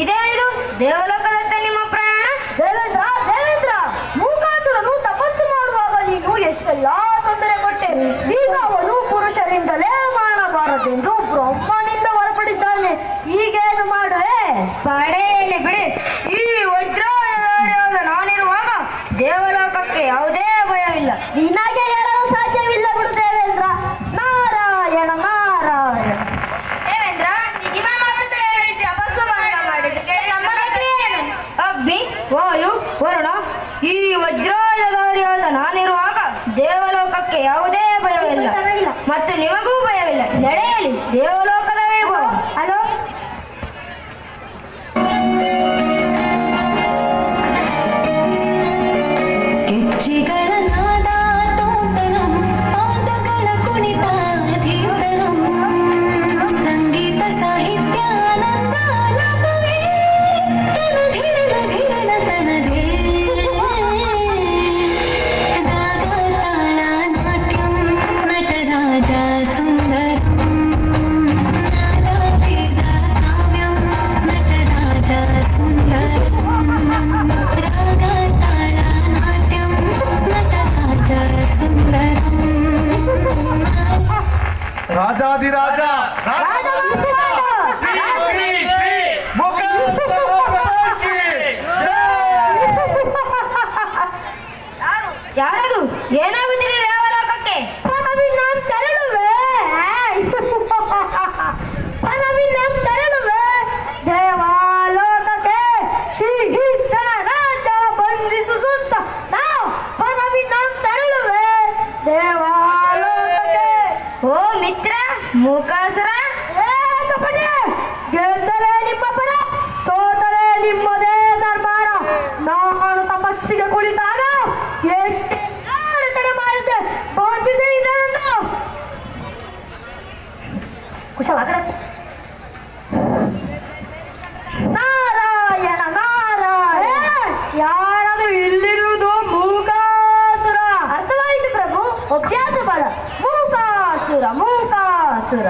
ಇದೇನಿದು ದೇವಲೋಕದತ್ತ ನಿಮ್ಮ ಪ್ರಯಾಣ? ದೇವೇಂದ್ರ ದೇವೇಂದ್ರ ಮೂಕಾಸುರನು ತಪಸ್ಸು ಮಾಡುವಾಗ ನೀನು ಎಷ್ಟೆಲ್ಲಾ ತೊಂದರೆ ಕೊಟ್ಟೆ. ಈಗ ಅವನು ಪುರುಷರಿಂದಲೇ ಮಾಡಬಾರದೆಂದು ಬ್ರಹ್ಮನಿಂದ ಹೊರಪಡಿದ್ದಾನೆ ಈಗೇನು ಮಾಡಲೇ ಪಡೆಯಲಿ ಬಿಡಿ. ಈ ವಜ್ರ ನಾನಿರುವಾಗ ದೇವಲೋಕಕ್ಕೆ ಯಾವುದೇ ಭಯವಿಲ್ಲ. ನೀನಾಗಿ దేవుడు ನಾರಾಯಣ ನಾರಾಯಣ. ಯಾರದು ಇಲ್ಲಿರುವುದು ಮೂಕಾಸುರ? ಅರ್ಥವಾಯಿತು ಪ್ರಭು. ಅಭ್ಯಾಸ ಬಾಳ. ಮೂಕಾಸುರ ಮೂಕಾಸುರ.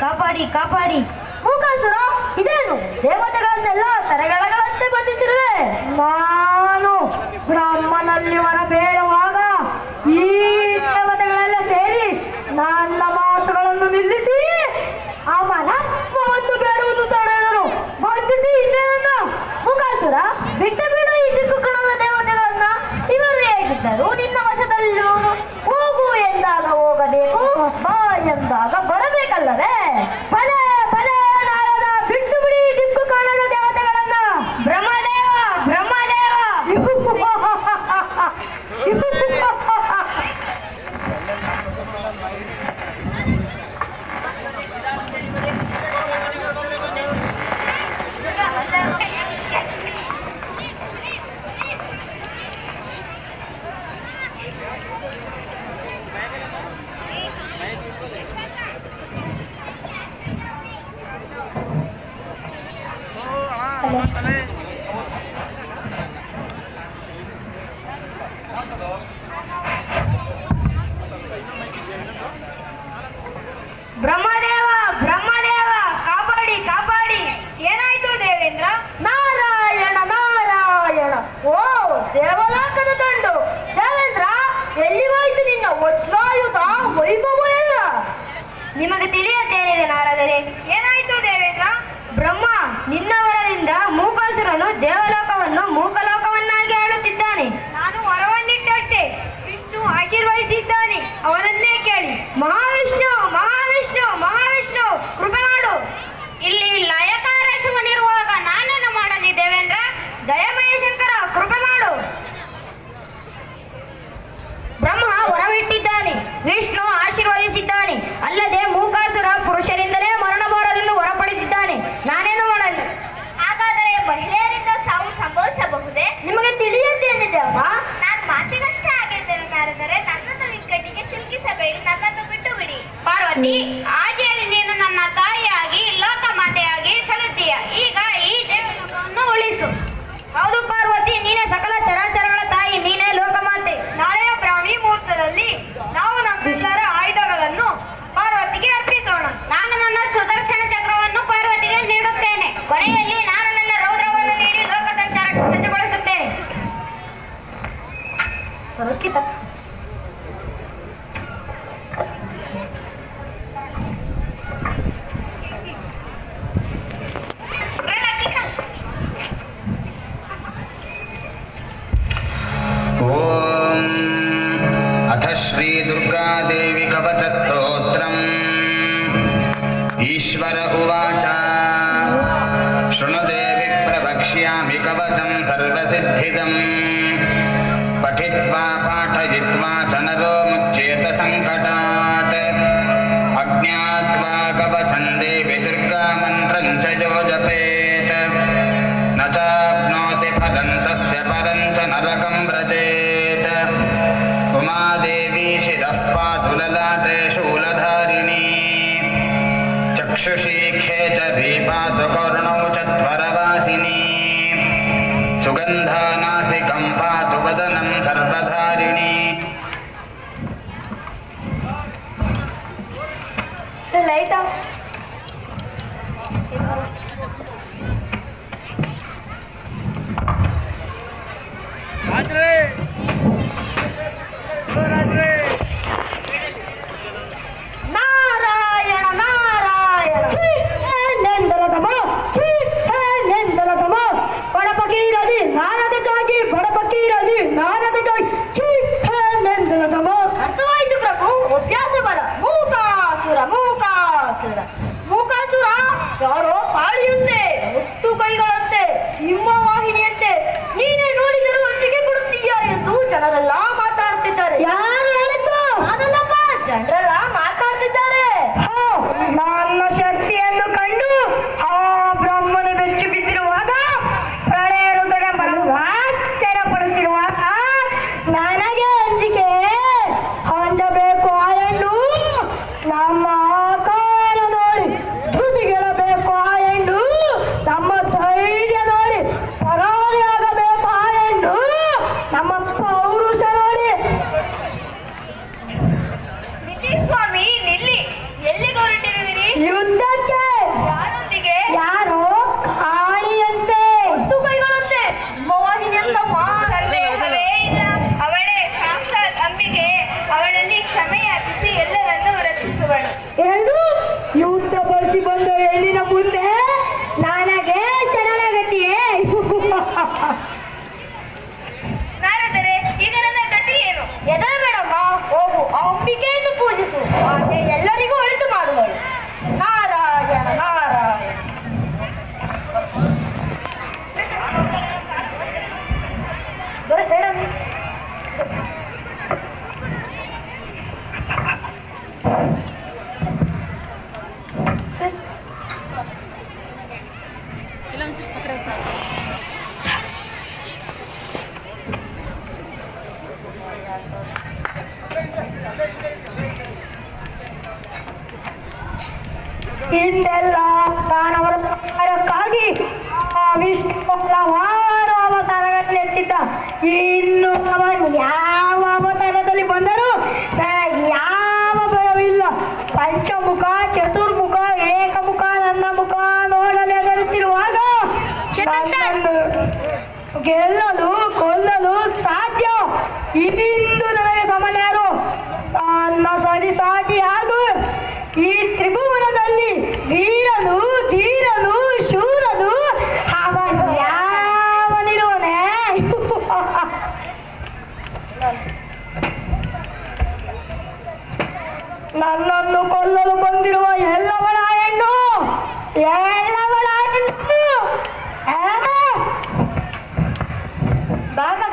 ಕಾಪಾಡಿ ಕಾಪಾಡಿ. ಮೂಕಾಸುರ ಇದೇನು? ದೇವತೆಗಳನ್ನೆಲ್ಲ ತರಗಳಗಳಂತೆ ಬಂಧಿಸಿರುವೆ. ನಾನು ಬ್ರಹ್ಮನಲ್ಲಿ ಹೊರಬೇಕು ಆಗಿದೆಯಮ್ಮ ನಾನು ಮಾತಿಗಷ್ಟೇ ಆಗಿದ್ದೇನೆ ನಾರದರೆ ನನ್ನನ್ನು ಇಕ್ಕಟ್ಟಿಗೆ ಸಿಲುಕಿಸಬೇಡಿ ನನ್ನನ್ನು ಬಿಟ್ಟು ಬಿಡಿ. ಪಾರ್ವತಿ प्रवक्ष्यामि कवचं सर्वसिद्धिदम् पठित्वा पाठयित्वा च नरो मुच्येत सङ्कटात् अज्ञात्वा कवचं देवि दुर्गामन्त्रं च यो ಹಿಂದೆಲ್ಲ ತಾನವರ ಆ ವಿಷ್ಣು ಹಲವಾರು ಎತ್ತಿದ್ದ. ಇನ್ನು ಅವನು ಯಾವ ಅವತಾರದಲ್ಲಿ ಬಂದರು ಯಾವ ಭಯವಿಲ್ಲ. ಪಂಚಮುಖ ಚತುರ್ಮುಖ ಏಕಮುಖ ನನ್ನ ಮುಖ ನೋಡಲು ಎದುರಿಸಿರುವಾಗ ಗೆಲ್ಲಲು ಕೊಲ್ಲಲು ಸಾಧ್ಯ. ಇದಿಂದು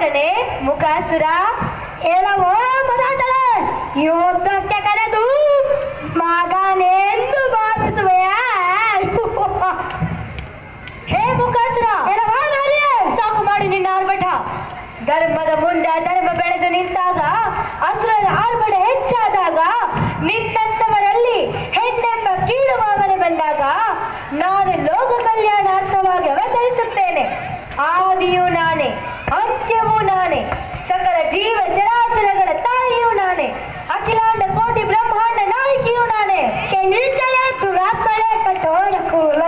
ಮಗನೇ ಮುಖಾಸುರ ಹೇಳವೋ ಮದಾಂತಳೆ? ಯುದ್ಧಕ್ಕೆ ಕರೆದು ಮಗನೆಂದು ಭಾವಿಸುವೆಯ ಹೇ ಮುಖಾಸುರ ಸಾಕು ಮಾಡಿ ನಿನ್ನ ಆರ್ಭಟ. ಧರ್ಮದ ಮುಂದೆ ಧರ್ಮ ಬೆಳೆದು ನಿಂತಾಗ, ಅಸುರರ ಆರ್ಭಟ ಹೆಚ್ಚಾದಾಗ, ನಿನ್ನಂತವರಲ್ಲಿ ಹೆಣ್ಣೆಂಬ ಕೀಳು ಭಾವನೆ ಬಂದಾಗ, ನಾನು ಲೋಕ ಕಲ್ಯಾಣಾರ್ಥವಾಗಿ ಅವತರಿಸುತ್ತೇನೆ. ಆದಿಯು ನಾನೇ ಅಂತ್ಯವೂ ನಾನೇ ಸಕಲ ಜೀವ ಚರಾಚರಗಳ ತಾಯಿಯು ನಾನೇ ಅಖಿಲಾಂಡ ಕೋಟಿ ಬ್ರಹ್ಮಾಂಡ ನಾಯಕಿಯು ನಾನೇ ಚಂಡಿಚಲ ತುರಾತ್ಮಳೆ ಕಠೋರ ಕೂಡ